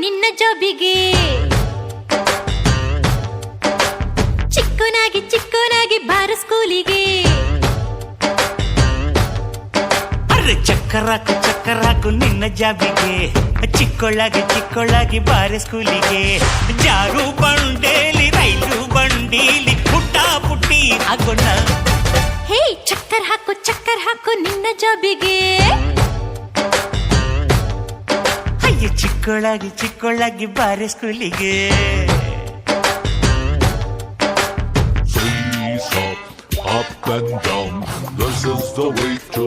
ನಿನ್ನ ಜಾಬಿಗೆ ಚಿಕ್ಕನಾಗಿ ಚಿಕ್ಕನಾಗಿ ಬಾರ ಸ್ಕೂಲಿಗೆ ಅರೆ ಚಕ್ಕರಾಕು ಚಕ್ಕರಾಕು ನಿನ್ನ ಜಾಬಿಗೆ ಚಿಕ್ಕೊಳ್ಳಾಗಿ ಚಿಕ್ಕೊಳ್ಳಾಗಿ ಬಾರೆ ಸ್ಕೂಲಿಗೆ ಜಾರು ಬಂಡೇಲಿ ರೈಲು ಬಂಡೀಲಿ ಪುಟ್ಟ ಪುಟ್ಟಿ ಆಗೋಣ ಹೇ ಚಕ್ಕರ್ ಹಾಕು ಚಕ್ಕರ್ ಹಾಕು ನಿನ್ನ ಜಾಬಿಗೆ ಅಯ್ಯ ಚಿಕ್ಕೊಳ್ಳಾಗಿ ಚಿಕ್ಕೊಳ್ಳಾಗಿ ಬಾರೆ ಸ್ಕೂಲಿಗೆ Please hop, up and down. This is the way to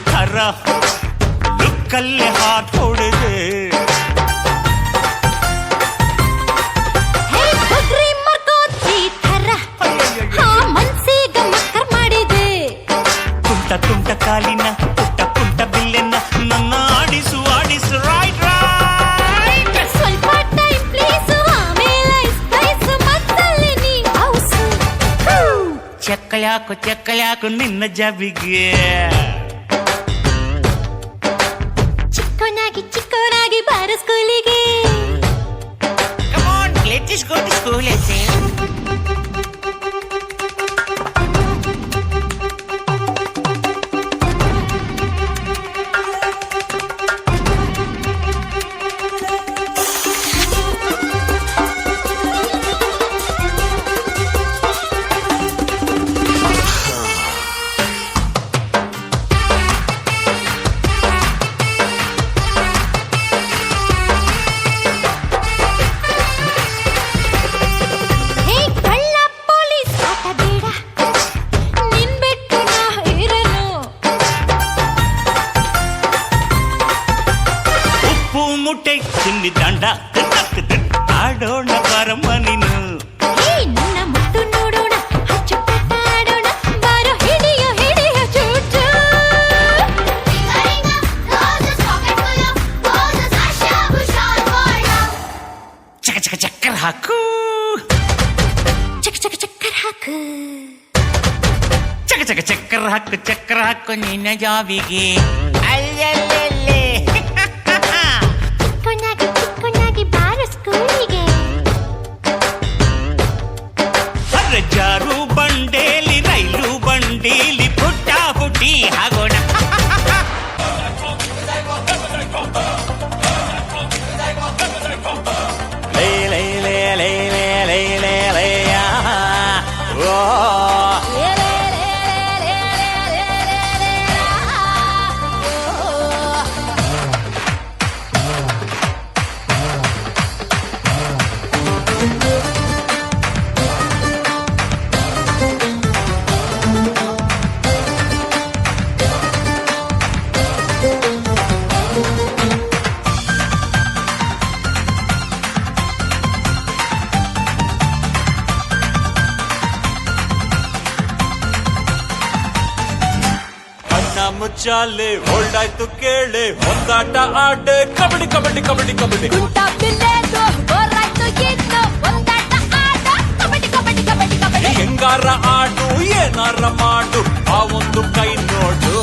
ಥರ ಹಾ ಮನ್ಸಿಗ ಮಕ್ಕರ್ ಮಾಡಿದೆ ತುಂಟ ತುಂಟ ಕಾಲಿನ ಪುಟ್ಟ ಪುಟ್ಟ ಬಿಲ್ಲೆನ್ನ ನನ್ನ ಆಡಿಸು ಆಡಿಸು ರೈಟ್ ರೈಟ್ ಸ್ವಲ್ಪ ಟೈಮ್ ಪ್ಲೀಸ್ ಆಮೇಲೆ ಸ್ಪೈಸ್ ಮತ್ತಲ್ಲಿ ನೀ ಹೌಸು ಚೆಕ್ಕಳ್ಯಾಕು ಚೆಕ್ಕಳ್ಯಾಕು ನಿನ್ನ ಜಾಬಿಗೆ முட்டை சின்னி தாண்டா ஆடோன பரம நின்னு చక్క చక్కర హక్కు ಹಾಕು. ಚಕ ಚಕ ಚಕ್ಕರ್ ಹಾಕು ಚಕ್ಕರ್ ಹಾಕು ನಿನ್ನ ಜಾಬಿಗೆ ಮುಚ್ಚಾಲೆ ಹೊಲ್ಡಾಯ್ತು ಕೇಳೆ ಒಂದಾಟ ಆಡೆ ಕಬಡ್ಡಿ ಕಬಡ್ಡಿ ಕಬಡ್ಡಿ ಕಬಡ್ಡಿ ಗುಂಟ ಬಿಲ್ಲೆದು ಬೋರಾಯ್ತು ಇನ್ನು ಒಂದಾಟ ಆಟ ಕಬಡ್ಡಿ ಕಬಡ್ಡಿ ಕಬಡ್ಡಿ ಕಬಡ್ಡಿ ಹೆಂಗಾರ ಆಡು ಏನಾರ ಮಾಡು ಆ ಒಂದು ಕೈ ನೋಡು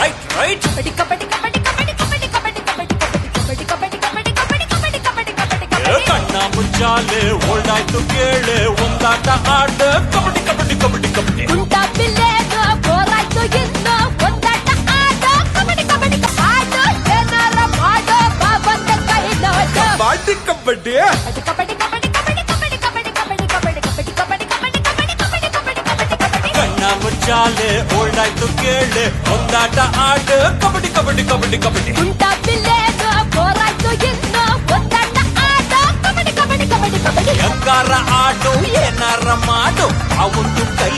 ರೈಟ್ ರೈಟ್ ಕಬಡ್ಡಿ ಕಬಡ್ಡಿ ಕಬಡ್ಡಿ ಕಬಡ್ಡಿ ಕಬಡ್ಡಿ ಕಬಡ್ಡಿ ಕಬಡ್ಡಿ ಕಬಡ್ಡಿ ಕಬಡ್ಡಿ ಕಬಡ್ಡಿ ಕಬಡ್ಡಿ ಕಬಡ್ಡಿ ಕಬಡ್ಡಿ ಕಬಡ್ಡಿ ಕಬಡ್ಡಿ ಕಣ್ಣ ಮುಚ್ಚಾಲೆ ಹೊಲ್ಡಾಯ್ತು ಕೇಳೆ ಒಂದಾಟ ಆಡೆ ಕಬಡ್ಡಿ ಕಬಡ್ಡಿ ಕಬಡ್ಡಿ ಕಬಡ್ಡಿ కబడ్డీ కబడ్డీ కబడ్డీ. ఉంటా పిల్లేదో పోరాడు ఎన్నో పొందట ఆట. కబడ్డీ కబడ్డీ కబడ్డీ కబడ్డీ. ఎక్కర ఆడు ఏనర మాడు అవును కై